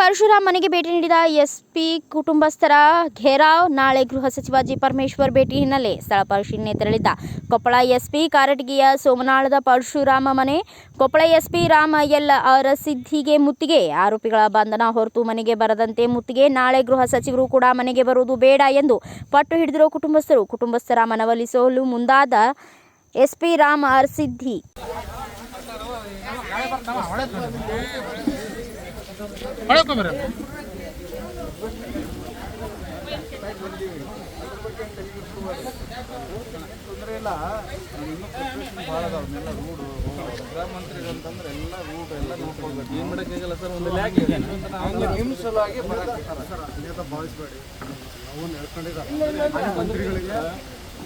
ಪರಶುರಾಮ್ ಮನೆಗೆ ಭೇಟಿ ನೀಡಿದ ಎಸ್ಪಿ ಕುಟುಂಬಸ್ಥರ ಘೇರಾವ್. ನಾಳೆ ಗೃಹ ಸಚಿವ ಜಿ ಪರಮೇಶ್ವರ್ ಭೇಟಿ ಹಿನ್ನೆಲೆ ಸ್ಥಳ ಪರಿಶೀಲನೆ ತೆರಳಿದ್ದ ಕೊಪ್ಪಳ ಎಸ್ಪಿ ಕಾರಟಗಿಯ ಸೋಮನಾಳದ ಪರಶುರಾಮ ಮನೆ. ಕೊಪ್ಪಳ ಎಸ್ಪಿ ರಾಮ ಎಲ್ ಅರಸಿದ್ಧಿಗೆ ಮುತ್ತಿಗೆ. ಆರೋಪಿಗಳ ಬಂಧನ ಹೊರತು ಮನೆಗೆ ಬರದಂತೆ ಮುತ್ತಿಗೆ. ನಾಳೆ ಗೃಹ ಸಚಿವರು ಕೂಡ ಮನೆಗೆ ಬರುವುದು ಬೇಡ ಎಂದು ಪಟ್ಟು ಹಿಡಿದಿರುವ ಕುಟುಂಬಸ್ಥರು, ಕುಟುಂಬಸ್ಥರ ಮನವೊಲಿಸಲು ಮುಂದಾದ ಎಸ್ಪಿ ರಾಮ ಅರಸಿದ್ಧಿ ತೊಂದರೆ ಇಲ್ಲ ಇನ್ನೂ ಭಾಳ ಅದಾವೆಲ್ಲ ರೂಡ್ ಗೃಹ ಮಂತ್ರಿಗಳು ಅಂತಂದ್ರೆ ಎಲ್ಲ ರೂಡ್ ಎಲ್ಲ ನೋಡ್ಕೊಳ್ಬೇಕು ಏನು ಮಾಡೋಕ್ಕಾಗಲ್ಲ ಸರ್ ಒಂದು ಲ್ಯಾಕ್ ಇದೆ ಹಂಗೆ ಸರ್ ಭಾವಿಸ್ಬೇಡಿ ನಾವು ಹೇಳ್ಕೊಂಡಿದ್ದಾರೆ ಮಂತ್ರಿಗಳಿಗೆ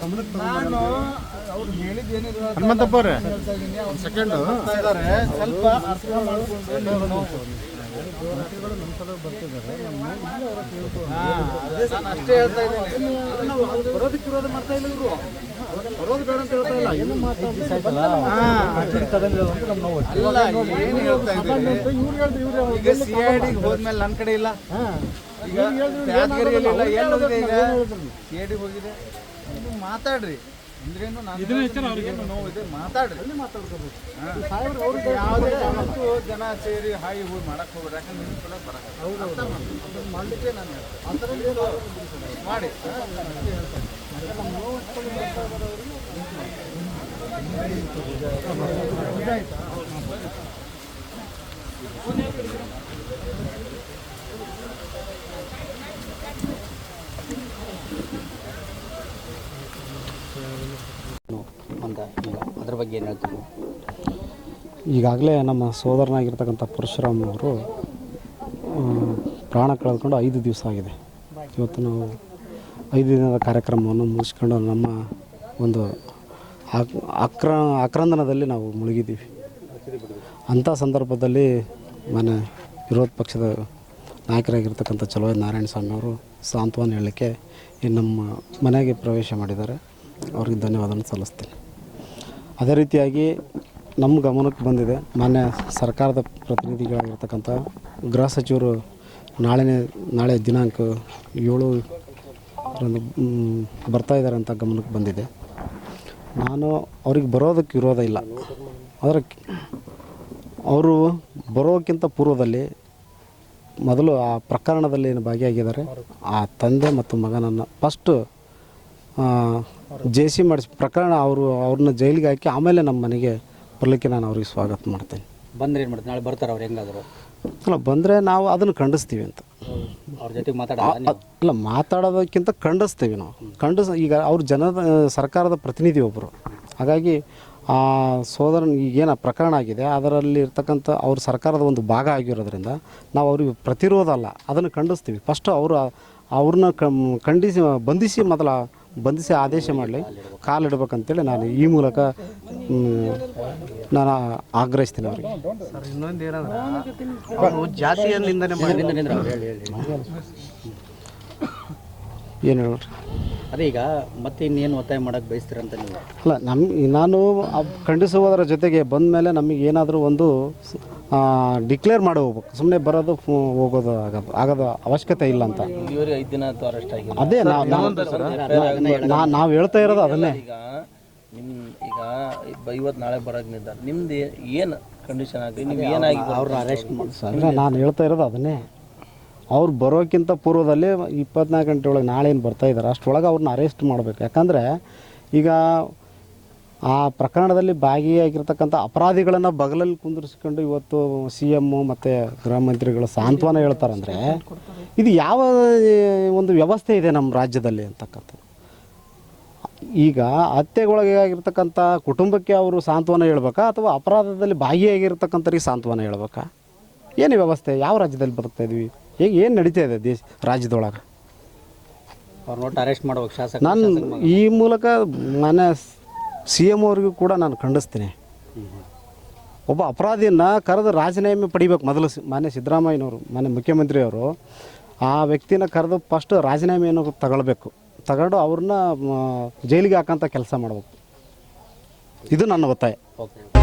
ನಾನು ಅವ್ರು ಹೇಳಿದ ಏನಿದೆ ಹನುಮಂತಪ್ಪ ಅವ್ರೆ. ಸೆಕೆಂಡು ಇದ್ದಾರೆ. ಸ್ವಲ್ಪ ಅರ್ಥ ಮಾಡ್ಕೊಂಡು ನಾನು ಅಷ್ಟೇ ಹೇಳ್ತಾ ಇದ್ದೀನಿ. ಬರೋದಕ್ಕೆ ವಿರೋಧ ಮಾಡ್ತಾ ಇಲ್ಲ ಇವರು. ಬರೋದು ಬೇಡ ಅಂತ ಹೇಳ್ತಾ ಇಲ್ಲ. ಏನು ಅಲ್ಲ ಏನು ಹೇಳ್ತಾ ಇದ್ದೀನಿ ಈಗ ಸಿ ಐ ಡಿಗೆ ಹೋದ್ಮೇಲೆ ನನ್ನ ಕಡೆ ಇಲ್ಲ. ಈಗ ಯಾದಗಿರಿಯಲ್ಲಿ ಇಲ್ಲ ಎಲ್ಲಿ ಹೋಗಿದೆ ಈಗ? ಸಿ ಐ ಡಿಗೆ ಹೋಗಿದೆ. ನೀವು ಮಾತಾಡ್ರಿ. ಅಂದ್ರೇನು ನಾನು ಏನು ಇದೆ ಮಾತಾಡ್ರಿ. ಮಾತಾಡ್ಕೋಬೇಕು. ಯಾವುದೇ ಜನ ಸೇರಿ ಹಾಯಿ ಹೂ ಮಾಡಕ್ ಹೋಗ್ರಿ ಯಾಕಂದ್ರೆ ನಿಮ್ಮ ಸಲ ಬರಕ್ಕೆ ಮಾಡಲಿಕ್ಕೆ ನಾನು. ಮಾಡಿ ಈಗ ಅದ್ರ ಬಗ್ಗೆ ಏನು ಹೇಳ್ತೀವಿ ಈಗಾಗಲೇ ನಮ್ಮ ಸೋದರನಾಗಿರ್ತಕ್ಕಂಥ ಪರಶುರಾಮ್ ಅವರು ಪ್ರಾಣ ಕಳೆದುಕೊಂಡು ಐದು ದಿವಸ ಆಗಿದೆ. ಇವತ್ತು ನಾವು ಐದು ದಿನದ ಕಾರ್ಯಕ್ರಮವನ್ನು ಮುಗಿಸ್ಕೊಂಡು ನಮ್ಮ ಒಂದು ಆಕ್- ಆಕ್ರ, ಆಕ್ರಂದನದಲ್ಲಿ ನಾವು ಮುಳುಗಿದ್ದೀವಿ. ಅಂಥ ಸಂದರ್ಭದಲ್ಲಿ ಮನೆ ವಿರೋಧ ಪಕ್ಷದ ನಾಯಕರಾಗಿರ್ತಕ್ಕಂಥ ಚಲುವ ನಾರಾಯಣ ಸ್ವಾಮಿ ಅವರು ಸಾಂತ್ವನ ಹೇಳಲಿಕ್ಕೆ ನಮ್ಮ ಮನೆಗೆ ಪ್ರವೇಶ ಮಾಡಿದ್ದಾರೆ. ಅವ್ರಿಗೆ ಧನ್ಯವಾದವನ್ನು ಸಲ್ಲಿಸ್ತೀನಿ. ಅದೇ ರೀತಿಯಾಗಿ ನಮ್ಮ ಗಮನಕ್ಕೆ ಬಂದಿದೆ. ಮಾನ್ಯ ಸರ್ಕಾರದ ಪ್ರತಿನಿಧಿಗಳಾಗಿರ್ತಕ್ಕಂಥ ಗೃಹ ಸಚಿವರು ನಾಳೆನೇ, ನಾಳೆ ದಿನಾಂಕ ಏಳು ಬರ್ತಾ ಇದ್ದಾರೆ ಅಂತ ಗಮನಕ್ಕೆ ಬಂದಿದೆ. ನಾನು ಅವ್ರಿಗೆ ಬರೋದಕ್ಕೆ ವಿರೋಧ ಇಲ್ಲ. ಆದರೆ ಅವರು ಬರೋಕ್ಕಿಂತ ಪೂರ್ವದಲ್ಲಿ ಮೊದಲು ಆ ಪ್ರಕರಣದಲ್ಲಿ ಏನು ಭಾಗಿಯಾಗಿದ್ದಾರೆ. ಆ ತಂದೆ ಮತ್ತು ಮಗನನ್ನು ಫಸ್ಟು ಜೆ ಸಿ ಮಾಡಿಸಿ ಪ್ರಕರಣ ಅವರು ಅವ್ರನ್ನ ಜೈಲಿಗೆ ಹಾಕಿ ಆಮೇಲೆ ನಮ್ಮ ಮನೆಗೆ ಬರಲಿಕ್ಕೆ ನಾನು ಅವ್ರಿಗೆ ಸ್ವಾಗತ ಮಾಡ್ತೇನೆ. ಬಂದ್ರೆ ಏನು ಮಾಡ್ತೀನಿ ನಾಳೆ ಬರ್ತಾರೆ ಅವ್ರು ಹೆಂಗಾದ್ರು? ಅಲ್ಲ ಬಂದರೆ ನಾವು ಅದನ್ನು ಖಂಡಿಸ್ತೀವಿ ಅಂತ. ಅವ್ರ ಜೊತೆಗೆ ನೀವು? ಅಲ್ಲ ಮಾತಾಡೋದಕ್ಕಿಂತ ಖಂಡಿಸ್ತೀವಿ ನಾವು. ಖಂಡಿಸ್ ಈಗ ಅವ್ರ ಜನದ ಸರ್ಕಾರದ ಪ್ರತಿನಿಧಿ ಒಬ್ಬರು ಹಾಗಾಗಿ ಆ ಸೋದರನ ಈಗೇನು ಪ್ರಕರಣ ಆಗಿದೆ ಅದರಲ್ಲಿ ಇರ್ತಕ್ಕಂಥ ಅವ್ರ ಸರ್ಕಾರದ ಒಂದು ಭಾಗ ಆಗಿರೋದ್ರಿಂದ ನಾವು ಅವ್ರಿಗೆ ಪ್ರತಿರೋಧ ಅಲ್ಲ ಅದನ್ನು ಖಂಡಿಸ್ತೀವಿ. ಫಸ್ಟ್ ಅವರು ಅವ್ರನ್ನ ಕಂ ಖಂಡಿಸಿ ಬಂಧಿಸಿ ಮೊದಲ ಬಂಧಿಸಿ ಆದೇಶ ಮಾಡಲಿ ಕಾಲಿಡ್ಬೇಕಂತೇಳಿ ನಾನು ಈ ಮೂಲಕ ನಾನು ಆಗ್ರಹಿಸ್ತೀನಿ ಅವರಿಗೆ. ಸರ್ ಇನ್ನೊಂದು ಏನಂದ್ರೆ ಅವರು ಜಾತಿಯಲ್ಲಿಂದನೇ ಮಾಡಿ ಏನು ಹೇಳ್ರಿ? ಅದೇ ಈಗ ಮತ್ತೆ ಇನ್ನೇನು ಒತ್ತಾಯ ಮಾಡಕ್ಕೆ ಬಯಸ್ತೀರಂತ ನೀವು? ಅಲ್ಲ ನಮ್ಮ ನಾನು ಖಂಡಿಸುವುದರ ಜೊತೆಗೆ ಬಂದ ಮೇಲೆ ನಮಗೆ ಏನಾದರೂ ಒಂದು ಡಿಕ್ಲೇರ್ ಮಾಡಿ ಹೋಗ್ಬೇಕು. ಸುಮ್ಮನೆ ಬರೋದು ಫೋ- ಹೋಗೋದು ಆಗೋದು ಆಗೋದು ಅವಶ್ಯಕತೆ ಇಲ್ಲ ಅಂತ. ಇವ್ರಿಗೆ ಐದು ದಿನ ಅರೆಸ್ಟ್ ಆಗಿ ಅದೇ ನಾವು ನಾವು ಹೇಳ್ತಾ ಇರೋದು ಅದನ್ನೇ. ಈಗ ನಿಮ್ಮ ಈಗ ಇವತ್ತು ನಾಳೆ ಬರೋಕೆ ನಿಮ್ದು ಏನು ಕಂಡೀಷನ್ ಆಗಲಿ? ನೀವು ಏನಾಗಿ ಅವ್ರನ್ನ ಅರೆಸ್ಟ್ ಮಾಡಿ ನಾನು ಹೇಳ್ತಾ ಇರೋದು ಅದನ್ನೇ. ಅವ್ರು ಬರೋಕ್ಕಿಂತ ಪೂರ್ವದಲ್ಲಿ ಇಪ್ಪತ್ನಾಲ್ಕು ಗಂಟೆ ಒಳಗೆ ಬರ್ತಾ ಇದ್ದಾರೆ ಅಷ್ಟರೊಳಗೆ ಅವ್ರನ್ನ ಅರೆಸ್ಟ್ ಮಾಡಬೇಕು. ಯಾಕಂದರೆ ಈಗ ಆ ಪ್ರಕರಣದಲ್ಲಿ ಭಾಗಿಯಾಗಿರ್ತಕ್ಕಂಥ ಅಪರಾಧಿಗಳನ್ನು ಬಗಲಲ್ಲಿ ಕುಂದಿರಿಸ್ಕೊಂಡು ಇವತ್ತು ಸಿ ಎಮ್ಮು ಮತ್ತು ಗೃಹ ಮಂತ್ರಿಗಳು ಸಾಂತ್ವನ ಹೇಳ್ತಾರಂದರೆ, ಇದು ಯಾವ, ಒಂದು ವ್ಯವಸ್ಥೆ ಇದೆ ನಮ್ಮ ರಾಜ್ಯದಲ್ಲಿ ಅಂತಕ್ಕಂಥದ್ದು. ಈಗ ಹತ್ಯೆಗೊಳಗೆ ಆಗಿರ್ತಕ್ಕಂಥ ಕುಟುಂಬಕ್ಕೆ ಅವರು ಸಾಂತ್ವನ ಹೇಳ್ಬೇಕಾ ಅಥವಾ ಅಪರಾಧದಲ್ಲಿ ಭಾಗಿಯಾಗಿರ್ತಕ್ಕಂಥವ್ರಿಗೆ ಸಾಂತ್ವನ ಹೇಳ್ಬೇಕಾ? ಏನು ವ್ಯವಸ್ಥೆ? ಯಾವ ರಾಜ್ಯದಲ್ಲಿ ಬದುಕ್ತಾ ಇದೀವಿ? ಹೇಗೆ ಏನು ನಡೀತಾ ಇದೆ ದೇಶ ರಾಜ್ಯದೊಳಗೆ? ಅವ್ರನ್ನ ಅರೆಸ್ಟ್ ಮಾಡ್ಬೇಕು ಶಾಸಕ ನಾನು ಈ ಮೂಲಕ ನಾನು ಸಿ ಎಂ ಅವ್ರಿಗೂ ಕೂಡ ನಾನು ಖಂಡಿಸ್ತೀನಿ. ಒಬ್ಬ ಅಪರಾಧಿಯನ್ನು ಕರೆದು ರಾಜೀನಾಮೆ ಪಡಿಬೇಕು ಮೊದಲು ಮಾನ್ಯ ಸಿದ್ದರಾಮಯ್ಯನವರು ಮಾನ್ಯ ಮುಖ್ಯಮಂತ್ರಿಯವರು. ಆ ವ್ಯಕ್ತಿನ ಕರೆದು ಫಸ್ಟ್ ರಾಜೀನಾಮೆಯನ್ನು ತಗೊಳ್ಬೇಕು. ತಗೊಂಡು ಅವ್ರನ್ನ ಜೈಲಿಗೆ ಹಾಕೋಂಥ ಕೆಲಸ ಮಾಡಬೇಕು. ಇದು ನನ್ನ ಒತ್ತಾಯ. ಓಕೆ.